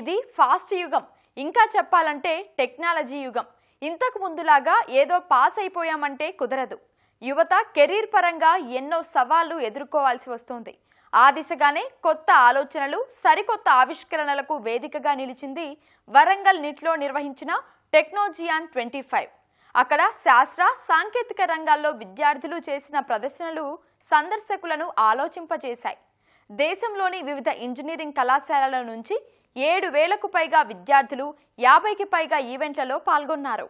ఇది ఫాస్ట్ యుగం. ఇంకా చెప్పాలంటే టెక్నాలజీ యుగం. ఇంతకు ముందులాగా ఏదో పాస్ అయిపోయామంటే కుదరదు. యువత కెరీర్ పరంగా ఎన్నో సవాళ్ళు ఎదుర్కోవాల్సి వస్తుంది. ఆ దిశగానే కొత్త ఆలోచనలు సరికొత్త ఆవిష్కరణలకు వేదికగా నిలిచింది వరంగల్ నిట్లో నిర్వహించిన టెక్నోజియాన్ ట్వంటీ ఫైవ్. అక్కడ శాస్త్ర సాంకేతిక రంగాల్లో విద్యార్థులు చేసిన ప్రదర్శనలు సందర్శకులను ఆలోచింపజేశాయి. దేశంలోని వివిధ ఇంజనీరింగ్ కళాశాలల నుంచి ఏడు వేలకు పైగా విద్యార్థులు యాభైకి పైగా ఈవెంట్లలో పాల్గొన్నారు.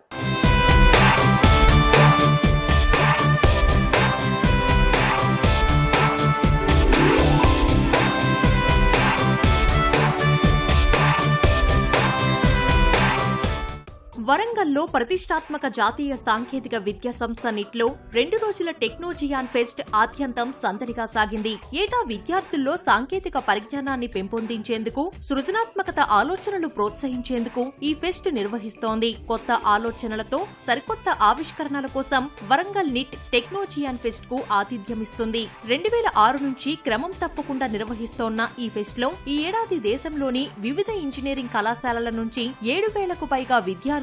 వరంగల్లో ప్రతిష్టాత్మక జాతీయ సాంకేతిక విద్యా సంస్థ నిట్లో రెండు రోజుల టెక్నోజియాన్ ఫెస్ట్ ఆద్యంతం సందడిగా సాగింది. ఏటా విద్యార్థుల్లో సాంకేతిక పరిజ్ఞానాన్ని పెంపొందించేందుకు సృజనాత్మకత ఆలోచనలు ప్రోత్సహించేందుకు ఈ ఫెస్ట్ నిర్వహిస్తోంది. కొత్త ఆలోచనలతో సరికొత్త ఆవిష్కరణల కోసం వరంగల్ నిట్ టెక్నోజియాన్ ఫెస్ట్కు ఆతిథ్యమిస్తుంది. రెండు వేల ఆరు నుంచి క్రమం తప్పకుండా నిర్వహిస్తోన్న ఈ ఫెస్ట్లో ఈ ఏడాది దేశంలోని వివిధ ఇంజనీరింగ్ కళాశాలల నుంచి ఏడు వేలకు పైగా విద్యార్థులు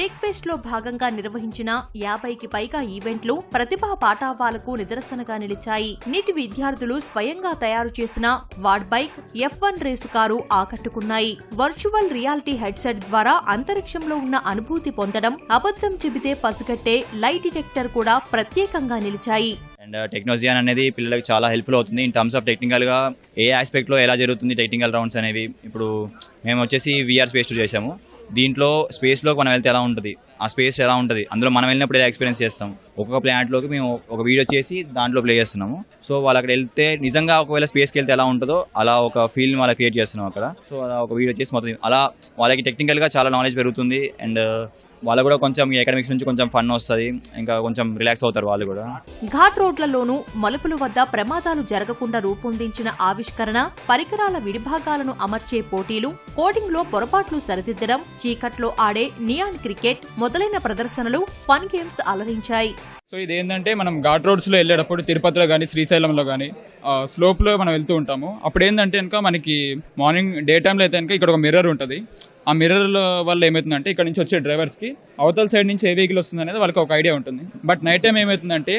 టెక్ ఫెస్ట్లో భాగంగా నిర్వహించిన యాభైకి పైగా ఈవెంట్లు ప్రతిభా పాఠావాలకు నిదర్శనగా నిలిచాయి. నీటి విద్యార్థులు స్వయంగా తయారు చేసిన వాడ్ bike F one race car ఆకట్టుకున్నాయి. వర్చువల్ రియాలిటీ హెడ్సెట్ ద్వారా అంతరిక్షంలో ఉన్న అనుభూతి పొందడం అబద్ధం చెబితే పసిగట్టే లైట్ డిటెక్టర్ కూడా ప్రత్యేకంగా నిలిచాయి. అండ్ టెక్నాలజీ అనేది పిల్లలకు చాలా హెల్ప్ఫుల్ అవుతుంది. ఇన్ టర్మ్స్ ఆఫ్ టెక్నికల్గా ఏ ఆస్పెక్ట్లో ఎలా జరుగుతుంది టెక్నికల్ రౌండ్స్ అనేవి. ఇప్పుడు మేము వచ్చేసి విఆర్ స్పేస్ టూ చేసాము దీంట్లో స్పేస్లోకి మనం వెళ్తే ఎలా ఉంటుంది? ఆ స్పేస్ ఎలా ఉంటుంది? అందులో మనం వెళ్ళినప్పుడు ఎలా ఎక్స్పీరియన్స్ చేస్తాం? ఒక్కొక్క ప్లానెట్లోకి మేము ఒక వీడియో చేసి దాంట్లో ప్లే చేస్తున్నాము. సో వాళ్ళు అక్కడ వెళ్తే నిజంగా ఒకవేళ స్పేస్కి వెళ్తే ఎలా ఉంటుందో అలా ఒక ఫీల్ వాళ్ళకి క్రియేట్ చేస్తున్నాం అక్కడ. సో అలా ఒక వీడియో చేసి మొత్తం అలా వాళ్ళకి టెక్నికల్గా చాలా నాలెడ్జ్ పెరుగుతుంది. అండ్ వాళ్ళకు కూడా కొంచెం అకాడమిక్స్ నుంచి కొంచెం ఫన్ వస్తుంది ఇంకా కొంచెం రిలాక్స్ అవుతారు వాళ్ళు కూడా. ఘాట్ రోడ్లలోనూ మలుపుల వద్ద ప్రమాదాలు జరగకుండా రూపొందించిన ఆవిష్కరణ పరికరాల విడిభాగాలను అమర్చే పోటీలు కోడింగ్లో పొరపాట్లు సరిదిద్దడం చీకట్లో ఆడే నియాన్ క్రికెట్ మొదలైన ప్రదర్శనలు ఫన్ గేమ్స్ అలరించాయి. సో ఇది ఏంటంటే మనం ఘాట్ రోడ్స్లో వెళ్ళేటప్పుడు తిరుపతిలో కానీ శ్రీశైలంలో కానీ స్లోప్లో మనం వెళ్తూ ఉంటాము. అప్పుడు ఏంటంటే కనుక మనకి మార్నింగ్ డే టైంలో అయితే కనుక ఇక్కడ ఒక మిర్రర్ ఉంటుంది. ఆ మిర్రర్ వల్ల ఏమవుతుందంటే ఇక్కడ నుంచి వచ్చే డ్రైవర్స్కి అవతల సైడ్ నుంచి ఏ వెహికల్ వస్తుంది అనేది వాళ్ళకి ఒక ఐడియా ఉంటుంది. బట్ నైట్ టైం ఏమవుతుందంటే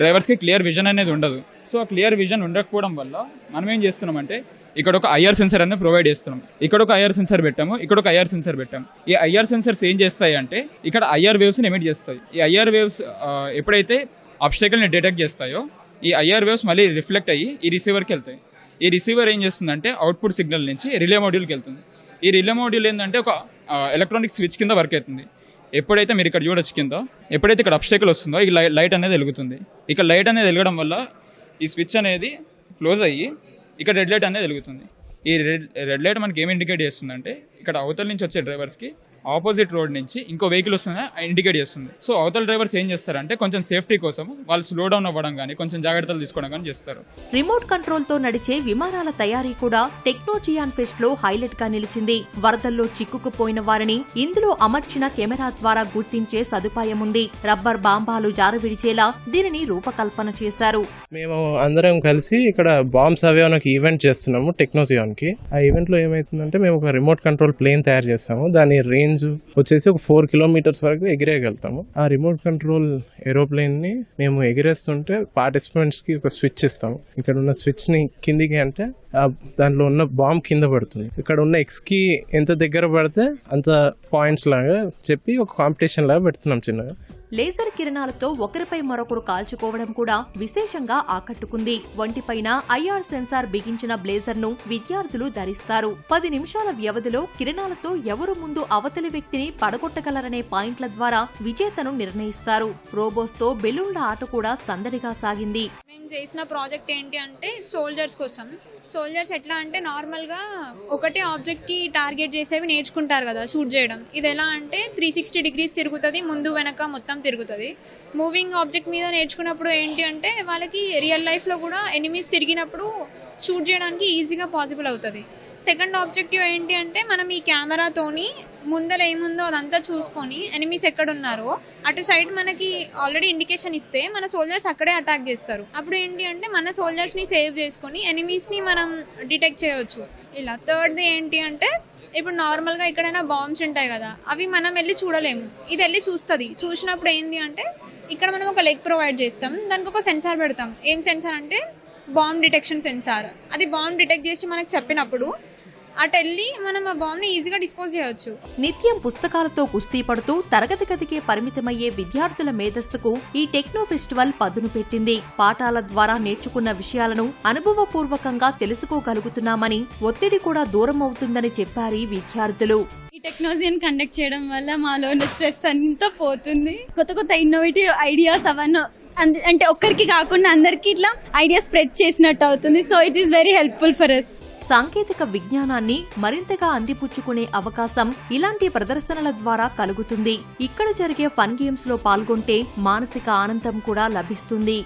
డ్రైవర్స్కి క్లియర్ విజన్ అనేది ఉండదు. సో ఆ క్లియర్ విజన్ ఉండకపోవడం వల్ల మనం ఏం చేస్తున్నామంటే ఇక్కడ ఒక ఐఆర్ సెన్సర్ అనేది ప్రొవైడ్ చేస్తున్నాం. ఇక్కడ ఒక ఐఆర్ సెన్సర్ పెట్టాము ఇక్కడ ఒక ఐఆర్ సెన్సర్ పెట్టాము. ఈ ఐఆర్ సెన్సర్స్ ఏం చేస్తాయి అంటే ఇక్కడ ఐఆర్ వేవ్స్ని ఎమిట్ చేస్తాయి. ఈ ఐఆర్ వేవ్స్ ఎప్పుడైతే అబ్స్టేకల్ని డిటెక్ట్ చేస్తాయో ఈ ఐఆర్ వేవ్స్ మళ్ళీ రిఫ్లెక్ట్ అయ్యి ఈ రిసీవర్కి వెళ్తాయి. ఈ రిసీవర్ ఏం చేస్తుందంటే అవుట్పుట్ సిగ్నల్ నుంచి రిలే మాడ్యూల్కి వెళ్తుంది. ఈ రిలే మోడ్యూల్ ఏంటంటే ఒక ఎలక్ట్రానిక్ స్విచ్ కింద వర్క్ అవుతుంది. ఎప్పుడైతే మీరు ఇక్కడ చూడొచ్చు కింద ఎప్పుడైతే ఇక్కడ అబ్స్టేకల్ వస్తుందో ఈ లైట్ అనేది వెలుగుతుంది. ఇక్కడ లైట్ అనేది వెలగడం వల్ల ఈ స్విచ్ అనేది క్లోజ్ అయ్యి ఇక్కడ రెడ్ లైట్ అనేది వెలుగుతుంది. ఈ రెడ్ రెడ్ లైట్ మనకి ఏం ఇండికేట్ చేస్తుందంటే ఇక్కడ అవతల నుంచి వచ్చే డ్రైవర్స్కి ఆపోజిట్ రోడ్ నుంచి ఇంకో వెహికల్ వస్తుందని ఇండికేట్ చేస్తుంది. సో అవతల డ్రైవర్స్ ఏం చేస్తారంటే కొంచెం సేఫ్టీ కోసం వాళ్ళు స్లో డౌన్ అవ్వడం కానీ కొంచెం జాగ్రత్తలు తీసుకోవడం కానీ చేస్తారు. రిమోట్ కంట్రోల్తో నడిచే విమానాల తయారీ కూడా టెక్నోజియాన్ ఫెస్ట్లో హైలైట్గా నిలిచింది. వరదల్లో చిక్కుకుపోయిన వారిని ఇందులో అమర్చిన కెమెరా ద్వారా గుర్తించే సదుపాయం ఉంది. రబ్బర్ బాంబాలు జారవిడిచేలా దీనిని రూపకల్పన చేశారు. మేము అందరం కలిసి ఇక్కడ బాంబ్స్ అవే ఒక ఈవెంట్ చేస్తున్నాము టెక్నోజియాన్కి ఆ ఈవెంట్లో ఏమైతుందంటే మేము ఒక రిమోట్ కంట్రోల్ ప్లేన్ తయారు చేస్తాము. దాని రేంజ్ వచ్చేసి ఒక ఫోర్ కిలోమీటర్స్ వరకు ఎగిరేయగలుగుతాము. ఆ రిమోట్ కంట్రోల్ ఏరోప్లేన్ని మేము ఎగిరేస్తుంటే పార్టిసిపెంట్స్కి ఒక స్విచ్ ఇస్తాము. ఇక్కడ ఉన్న స్విచ్ని కిందికి అంటే దాంట్లో ఉన్న బాంబ్ కింద పడుతుంది. ఇక్కడ ఉన్న ఎక్స్కి ఎంత దగ్గర పడితే అంత పాయింట్స్ లాగా చెప్పి ఒక కాంపిటీషన్ లాగా పెడుతున్నాం చిన్నగా. లేజర్ కిరణాలతో ఒకరిపై మరొకరు కాల్చుకోవడం కూడా విశేషంగా ఆకట్టుకుంది. ఒంటిపైన ఐఆర్ సెన్సార్ బిగించిన బ్లేజర్ను విద్యార్థులు ధరిస్తారు. పది నిమిషాల వ్యవధిలో కిరణాలతో ఎవరు ముందు అవతలి వ్యక్తిని పడగొట్టగలరనే పాయింట్ల ద్వారా విజేతను నిర్ణయిస్తారు. రోబోస్తో బెలూన్ల ఆట కూడా సందడిగా సాగింది. మేము చేసిన ప్రాజెక్ట్ ఏంటి అంటే సోల్జర్స్ కోసం. సోల్జర్స్ ఎట్లా అంటే నార్మల్గా ఒకటే ఆబ్జెక్ట్కి టార్గెట్ చేసేవి నేర్చుకుంటారు కదా షూట్ చేయడం. ఇది ఎలా అంటే త్రీ సిక్స్టీ డిగ్రీస్ తిరుగుతుంది ముందు వెనక మొత్తం తిరుగుతుంది. మూవింగ్ ఆబ్జెక్ట్ మీద నేర్చుకున్నప్పుడు ఏంటి అంటే వాళ్ళకి రియల్ లైఫ్లో కూడా ఎనిమీస్ తిరిగినప్పుడు షూట్ చేయడానికి ఈజీగా పాసిబుల్ అవుతుంది. సెకండ్ ఆబ్జెక్టివ్ ఏంటి అంటే మనం ఈ కెమెరాతోని ముందర ఏముందో అదంతా చూసుకొని ఎనిమీస్ ఎక్కడ ఉన్నారో అటు సైడ్ మనకి ఆల్రెడీ ఇండికేషన్ ఇస్తే మన సోల్జర్స్ అక్కడే అటాక్ చేస్తారు. అప్పుడు ఏంటి అంటే మన సోల్జర్స్ని సేవ్ చేసుకొని ఎనిమీస్ని మనం డిటెక్ట్ చేయవచ్చు ఇలా థర్డ్ది ఏంటి అంటే ఇప్పుడు నార్మల్గా ఎక్కడైనా బాంబ్స్ ఉంటాయి కదా అవి మనం వెళ్ళి చూడలేము. ఇది వెళ్ళి చూస్తుంది. చూసినప్పుడు ఏంటి అంటే ఇక్కడ మనం ఒక లెగ్ ప్రొవైడ్ చేస్తాం దానికి ఒక సెన్సార్ పెడతాం. ఏం సెన్సార్ అంటే బాంబ్ డిటెక్షన్ సెన్సార్ అది బాంబ్ డిటెక్ట్ చేసి మనకు చెప్పినప్పుడు అటు వెళ్ళి మనం ఆ బాంబ్ని ఈజీగా డిస్పోజ్ చేయవచ్చు నిత్యం పుస్తకాలతో కుస్తీ పడుతూ తరగతి గదికే పరిమితమయ్యే విద్యార్థుల మేధస్సుకు ఈ టెక్నో ఫెస్టివల్ పదును పెట్టింది. పాఠాల ద్వారా నేర్చుకున్న విషయాలను అనుభవపూర్వకంగా తెలుసుకోగలుగుతున్నామని ఒత్తిడి కూడా దూరం అవుతుందని చెప్పారు ఈ విద్యార్థులు. ఈ టెక్నాలజీని కండక్ట్ చేయడం వల్ల మాలో ఉన్న స్ట్రెస్ అంతా పోతుంది. కొత్త కొత్త ఇన్నోవేటివ్ ఐడియాస్ అవన్నీ అంటే ఒక్కరికి కాకుండా అందరికి ఇట్లా ఐడియా స్ప్రెడ్ చేసినట్టు అవుతుంది. So it is very helpful for us సాంకేతిక విజ్ఞానాన్ని మరింతగా అందిపుచ్చుకునే అవకాశం ఇలాంటి ప్రదర్శనల ద్వారా కలుగుతుంది. ఇక్కడ జరిగే ఫన్ గేమ్స్లో పాల్గొంటే మానసిక ఆనందం కూడా లభిస్తుంది.